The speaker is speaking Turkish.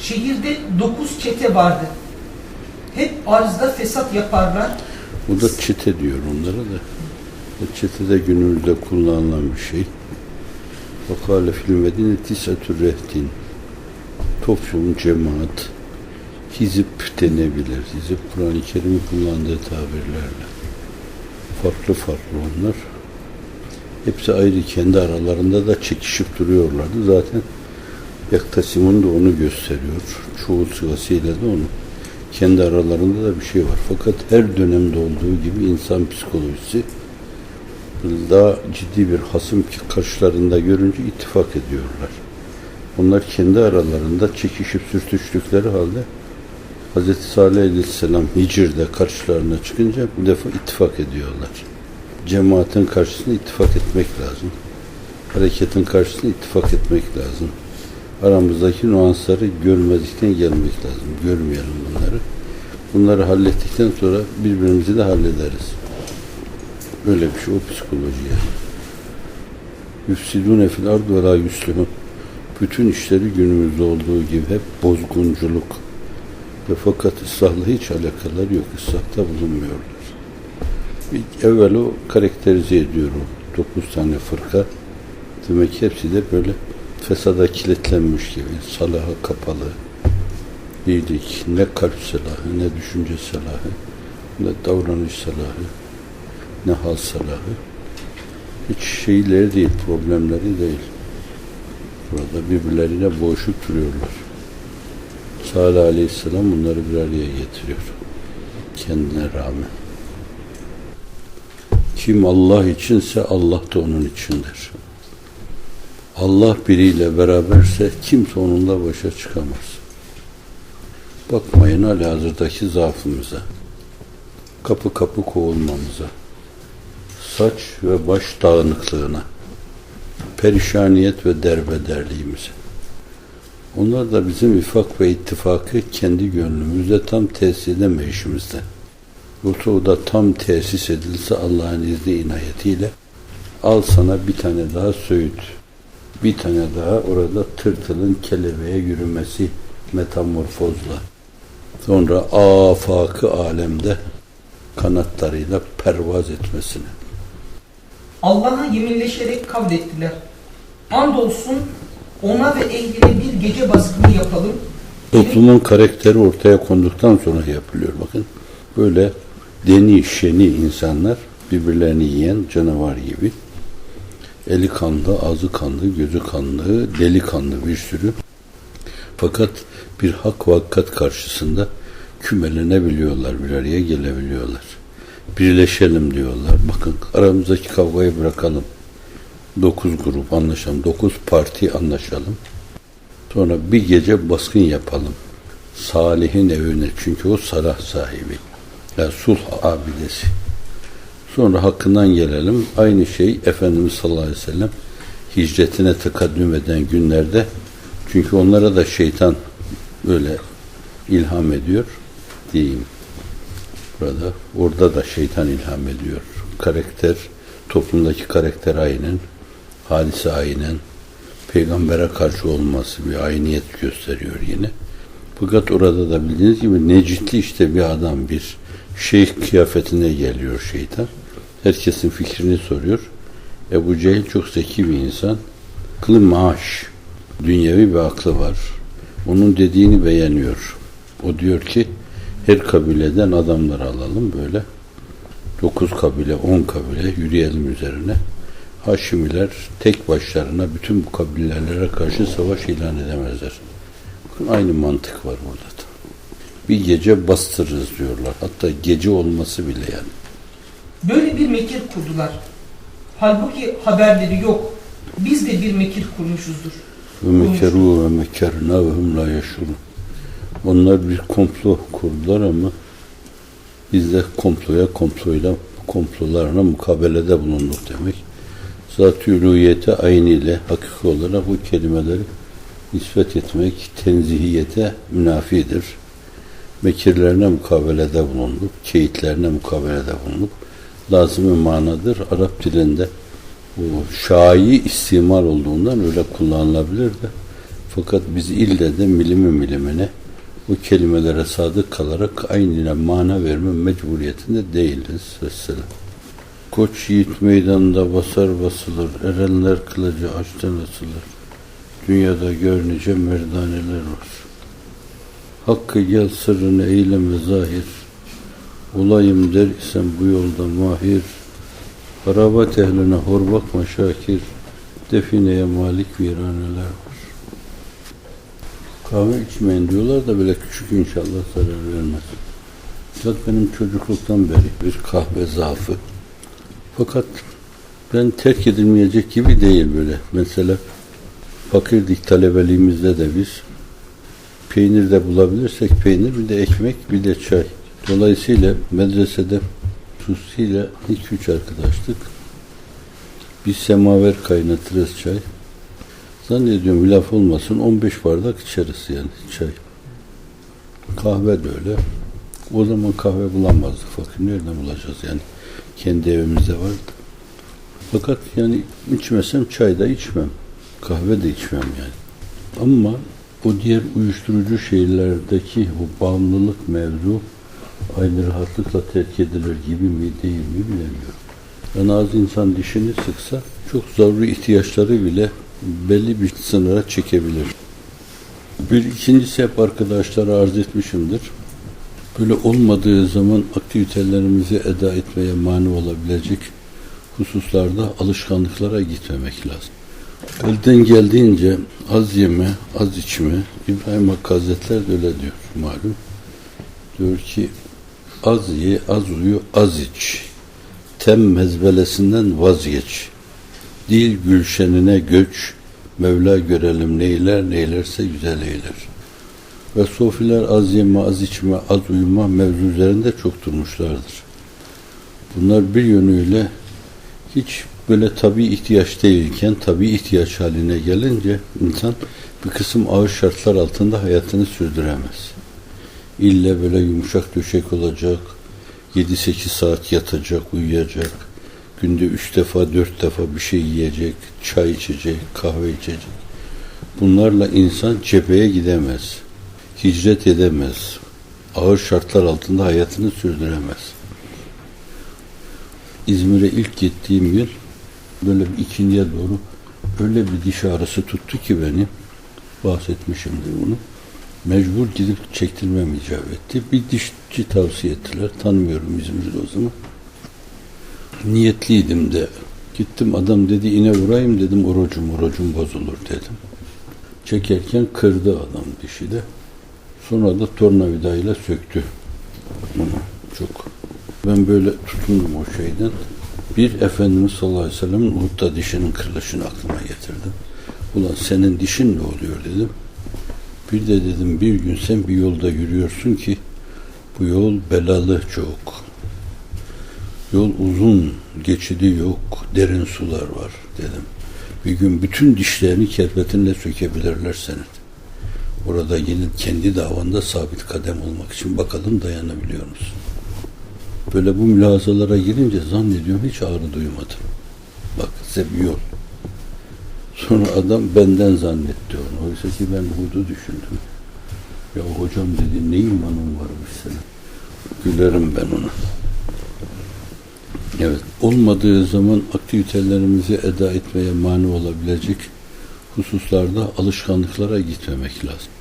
Şehirde dokuz çete vardı. Hep arzda fesat yaparlar. Bu da çete diyor onlara da. Çete de günümüzde kullanılan bir şey. Vakale fil medine tisatü rehtin. Toplum, cemaat, hizip denebilir. Hizip Kur'an-ı Kerim'in kullandığı tabirlerle. Farklı farklı onlar. Hepsi ayrı kendi aralarında da çekişip duruyorlardı. Zaten Yaktasimun da onu gösteriyor. Çoğu sırasıyla da onu. Kendi aralarında da bir şey var. Fakat her dönemde olduğu gibi insan psikolojisi daha ciddi bir hasım ki karşılarında görünce ittifak ediyorlar. Onlar kendi aralarında çekişip sürtüştükleri halde Hz. Salih Aleyhisselam Hicr'de karşılarına çıkınca bu defa ittifak ediyorlar. Cemaatin karşısında ittifak etmek lazım. Hareketin karşısında ittifak etmek lazım. Aramızdaki nüansları görmedikten gelmek lazım. Görmeyelim bunları. Bunları hallettikten sonra birbirimizi de hallederiz. Böyle bir şey o psikoloji yani. Yüfsidûne fil ard ve la. Bütün işleri günümüzde olduğu gibi hep bozgunculuk. Ve fakat ıslahla hiç alakaları yok. Islahta bulunmuyorlar. Bir evvel o karakterize ediyor o dokuz tane fırka. Demek ki hepsi de böyle fesada kilitlenmiş gibi. Salaha kapalı. İyilik, ne kalp salahı, ne düşünce salahı, ne davranış salahı, ne hal salahı. Hiç şeyleri değil, problemleri değil. Burada birbirlerine boğuşup duruyorlar. Salih Aleyhisselam bunları bir araya getiriyor. Kendine rağmen. Kim Allah içinse Allah da onun içindir. Allah biriyle beraberse kimse onunla başa çıkamaz. Bakmayın hali hazırdaki zaafımıza, kapı kapı kovulmamıza, saç ve baş dağınıklığına, perişaniyet ve derbederliğimize. Onlar da bizim ifak ve ittifakı kendi gönlümüzde tam tesis edemeyişimizde. Da tam tesis edilse Allah'ın izni inayetiyle al sana bir tane daha söğüt, bir tane daha orada tırtılın kelebeğe yürümesi metamorfozla. Sonra afakı alemde kanatlarıyla pervaz etmesine. Allah'a yeminleşerek kavlettiler. Andolsun ona ve ehline bir gece baskını yapalım. Toplumun karakteri ortaya konduktan sonra yapılıyor. Bakın böyle deni şeni insanlar birbirlerini yiyen canavar gibi. Eli kanlı, ağzı kanlı, gözü kanlı, deli kanlı bir sürü. Fakat bir hak ve hakikat karşısında kümelenebiliyorlar, bir araya gelebiliyorlar. Birleşelim diyorlar. Bakın aramızdaki kavgayı bırakalım. Dokuz grup anlaşalım, dokuz parti anlaşalım. Sonra bir gece baskın yapalım. Salih'in evine çünkü o salah sahibi. Yani sulh abidesi. Sonra hakkından gelelim. Aynı şey Efendimiz sallallahu aleyhi ve sellem hicretine tekaddüm eden günlerde çünkü onlara da şeytan böyle ilham ediyor diyeyim. Burada orada da şeytan ilham ediyor. Karakter toplumdaki karakter aynen hadise aynen peygambere karşı olması bir ayniyet gösteriyor yine. Fakat orada da bildiğiniz gibi necitli işte bir adam bir şeyh kıyafetine geliyor şeytan. Herkesin fikrini soruyor. Ebu Cehil çok zeki bir insan. Kılı maaş. Dünyevi bir aklı var. Onun dediğini beğeniyor. O diyor ki her kabileden adamlar alalım böyle. Dokuz kabile, on kabile yürüyelim üzerine. Haşimiler tek başlarına bütün bu kabilelere karşı savaş ilan edemezler. Aynı mantık var burada da. Bir gece bastırırız diyorlar. Hatta gece olması bile yani. Böyle bir mekir kurdular. Halbuki haberleri yok. Biz de bir mekir kurmuşuzdur. Ve mekeru ve mekerna ve hum la yeşurun. Onlar bir komplo kurdular ama biz de komploya komployla komplolarına mukabelede bulunduk demek. Zat-ı ülûyete ayniyle hakiki olarak bu kelimeleri nispet etmek tenzihiyete münafidir. Mekirlerine mukabelede bulunduk, keyitlerine mukabelede bulunduk. Lazım manadır. Arap dilinde bu şai istimal olduğundan öyle kullanılabilir de Fakat biz ille de milimi milimine bu kelimelere sadık kalarak aynına mana verme mecburiyetinde değiliz. Vesselam. Koç yiğit meydanında basar basılır, erenler kılıcı açtan asılır. Dünyada görünce merdaneler var. Hakkı gel sırrını eyleme zahir. Olayım der isen bu yolda mahir. Harabat ehline hor bakma şakir. Defineye malik viraneler var. Kahve içmeyin diyorlar da böyle küçük inşallah zarar vermez. Fakat benim çocukluktan beri bir kahve zaafı. Fakat ben terk edilmeyecek gibi değil böyle. Mesela fakirdik talebeliğimizde de biz peynir de bulabilirsek peynir bir de ekmek bir de çay. Dolayısıyla medresede Susi'yle iki üç arkadaştık. Biz semaver kaynatırız çay. Zannediyorum bir laf olmasın 15 bardak içeriz yani çay. Kahve de öyle. O zaman kahve bulamazdık fakir. Nereden bulacağız yani? Kendi evimizde vardı. Fakat yani içmesem çay da içmem. Kahve de içmem yani. Ama o diğer uyuşturucu şeylerdeki o bağımlılık mevzu aynı rahatlıkla terk edilir gibi mi değil mi bilemiyorum. Yani az insan dişini sıksa çok zaruri ihtiyaçları bile belli bir sınıra çekebilir. Bir ikincisi hep arkadaşlara arz etmişimdir. Böyle olmadığı zaman aktivitelerimizi eda etmeye mani olabilecek hususlarda alışkanlıklara gitmemek lazım. Elden geldiğince az yeme, az içme. İbrahim Hakkı Hazretleri de öyle diyor malum. Diyor ki az ye, az uyu, az iç. Tem mezbelesinden vazgeç. Dil gülşenine göç. Mevla görelim neyler, neylerse güzel eyler. Ve sofiler az yeme, az içme, az uyuma mevzu üzerinde çok durmuşlardır. Bunlar bir yönüyle hiç böyle tabi ihtiyaç değilken tabi ihtiyaç haline gelince insan bir kısım ağır şartlar altında hayatını sürdüremez. İlle böyle yumuşak döşek olacak, 7-8 saat yatacak, uyuyacak, günde 3 defa 4 defa bir şey yiyecek, çay içecek, kahve içecek. Bunlarla insan cepheye gidemez, hicret edemez, ağır şartlar altında hayatını sürdüremez. İzmir'e ilk gittiğim yıl böyle bir ikindiye doğru öyle bir diş ağrısı tuttu ki beni bahsetmişimdir bunu. Mecbur gidip çektirmem icap etti. Bir dişçi tavsiye ettiler. Tanımıyorum İzmir'de o zaman. Niyetliydim de. Gittim adam dedi ine vurayım dedim orucum orucum bozulur dedim. Çekerken kırdı adam dişi de. Sonra da tornavidayla söktü. Bunu çok. Ben böyle tutundum o şeyden. Bir Efendimiz sallallahu aleyhi ve sellem'in Uhud'da dişinin kırılışını aklıma getirdim. Ulan senin dişin ne oluyor dedim. Bir de dedim bir gün sen bir yolda yürüyorsun ki bu yol belalı çok. Yol uzun, geçidi yok, derin sular var dedim. Bir gün bütün dişlerini kerpetinle sökebilirler senin. Orada yine kendi davanda sabit kadem olmak için bakalım dayanabiliyor musun? Böyle bu mülazalara girince zannediyorum hiç ağrı duymadım. Bak size bir yol. Sonra adam benden zannetti onu. Oysa ki ben Hud'u düşündüm. Ya hocam dedi ne imanın varmış senin. Gülerim ben ona. Evet, olmadığı zaman aktivitelerimizi eda etmeye mani olabilecek hususlarda alışkanlıklara gitmemek lazım.